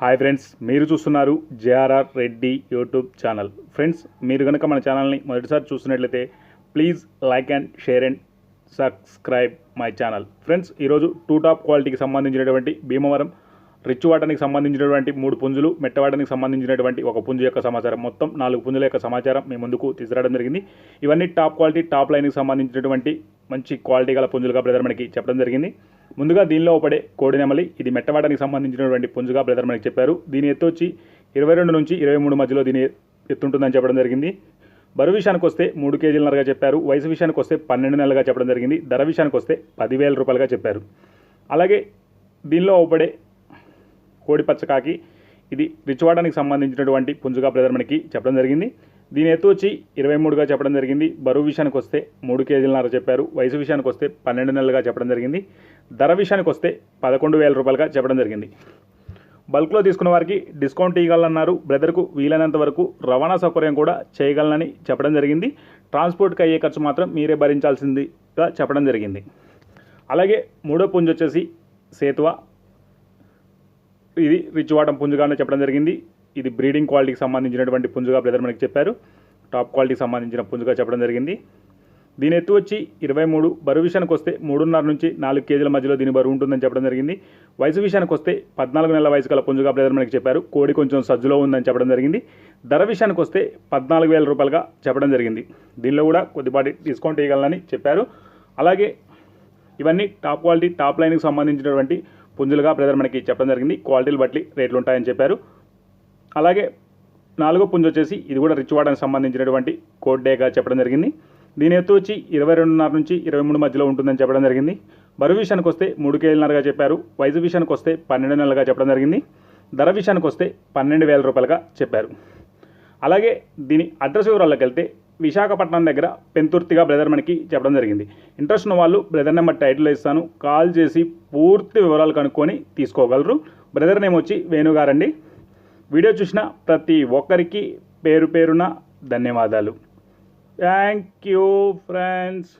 Hi friends మీరు చూస్తున్నారు JRR Reddy YouTube channel. Friends మీరు కనుక మన ఛానల్ని మొదటిసారి చూస్తున్నట్లయితే please like and share and subscribe my channel. Friends ఈరోజు టూ టాప్ క్వాలిటీకి సంబంధించినటువంటి భీమవరం రిచ్ వాటానికి సంబంధించినటువంటి మూడు పుంజులు మెట్టవాటానికి సంబంధించినటువంటి ఒక పుంజు యొక్క సమాచారం మొత్తం నాలుగు పుంజుల యొక్క సమాచారం మీ ముందుకు తీసుకురావడం జరిగింది. ఇవన్నీ టాప్ క్వాలిటీ టాప్ లైన్కి సంబంధించినటువంటి మంచి క్వాలిటీ గల పుంజులుగా బ్రదర్ మనకి చెప్పడం జరిగింది. ముందుగా దీనిలో పడే కోడి నెమలి ఇది మెట్టవాటానికి సంబంధించినటువంటి పుంజుగా బ్రదర్ మనకి చెప్పారు. దీని ఎత్తు వచ్చి ఇరవై రెండు నుంచి ఇరవై మూడు మధ్యలో దీని ఎత్తుంటుందని చెప్పడం జరిగింది. బరువు విషయానికి వస్తే మూడు కేజీలన్నరగా చెప్పారు. వయసు విషయానికి వస్తే పన్నెండు నెలలుగా చెప్పడం జరిగింది. ధర విషయానికి వస్తే పదివేల రూపాయలుగా చెప్పారు. అలాగే దీనిలో ఒకపడే కోడి పచ్చకాకి ఇది రిచ్వాడానికి సంబంధించినటువంటి పుంజుగా బ్రదర్ మనకి చెప్పడం జరిగింది. దీని ఎత్తు వచ్చి ఇరవై మూడుగా చెప్పడం జరిగింది. బరువు విషయానికి వస్తే మూడు కేజీలన్నర చెప్పారు. వయసు విషయానికి వస్తే పన్నెండు నెలలుగా చెప్పడం జరిగింది. ధర విషయానికి వస్తే పదకొండు వేల రూపాయలుగా చెప్పడం జరిగింది. బల్క్లో తీసుకున్న వారికి డిస్కౌంట్ ఇవ్వాలన్నారు. బ్రదర్కు వీలైనంత వరకు రవాణా సౌకర్యం కూడా చేయగలనని చెప్పడం జరిగింది. ట్రాన్స్పోర్ట్కి అయ్యే ఖర్చు మాత్రం మీరే భరించాల్సిందిగా చెప్పడం జరిగింది. అలాగే మూడో పుంజు వచ్చేసి సేతువ. ఇది రిచ్ వాటం పుంజుగానే చెప్పడం జరిగింది. ఇది బ్రీడింగ్ క్వాలిటీకి సంబంధించినటువంటి పుంజుగా బ్రదర్ మనకి చెప్పారు. టాప్ క్వాలిటీకి సంబంధించిన పుంజుగా చెప్పడం జరిగింది. దీని ఎత్తు వచ్చి ఇరవై మూడు బరువు విషయానికి వస్తే మూడున్నర నుంచి నాలుగు కేజీల మధ్యలో దీని బరువు ఉంటుందని చెప్పడం జరిగింది. వయసు విషయానికి వస్తే పద్నాలుగు నెలల వయసు గల పుంజుగా బ్రదర్ మనకి చెప్పారు. కోడి కొంచెం సజ్జులో ఉందని చెప్పడం జరిగింది. ధర విషయానికి వస్తే పద్నాలుగు వేల రూపాయలుగా చెప్పడం జరిగింది. దీనిలో కూడా కొద్దిపాటి డిస్కౌంట్ ఇవ్వగలనని చెప్పారు. అలాగే ఇవన్నీ టాప్ క్వాలిటీ టాప్ లైన్కి సంబంధించినటువంటి పుంజులుగా బ్రదర్ మనకి చెప్పడం జరిగింది. క్వాలిటీలు బట్టి రేట్లు ఉంటాయని చెప్పారు. అలాగే నాలుగో పుంజు వచ్చేసి ఇది కూడా రిచ్ వాడడానికి సంబంధించినటువంటి కోడ్ డేగా చెప్పడం జరిగింది. దీని ఎత్తు వచ్చి ఇరవై రెండున్నర నుంచి ఇరవై మూడు మధ్యలో ఉంటుందని చెప్పడం జరిగింది. బరువు విషయానికి వస్తే మూడు కేజీలన్నరగా చెప్పారు. వయసు విషయానికి వస్తే పన్నెండు నెలలుగా చెప్పడం జరిగింది. ధర విషయానికి వస్తే పన్నెండు వేల రూపాయలుగా చెప్పారు. అలాగే దీని అడ్రస్ వివరాల్లోకి వెళ్తే విశాఖపట్నం దగ్గర పెంతుర్తిగా బ్రదర్ మనకి చెప్పడం జరిగింది. ఇంట్రెస్ట్ ఉన్న వాళ్ళు బ్రదర్ నెంబర్ టైటిల్ ఇస్తాను. కాల్ చేసి పూర్తి వివరాలు కనుక్కొని తీసుకోగలరు. బ్రదర్ నేమ్ వచ్చి వేణుగారండి. వీడియో చూసిన ప్రతి ఒక్కరికి పేరు పేరున ధన్యవాదాలు. Thank you friends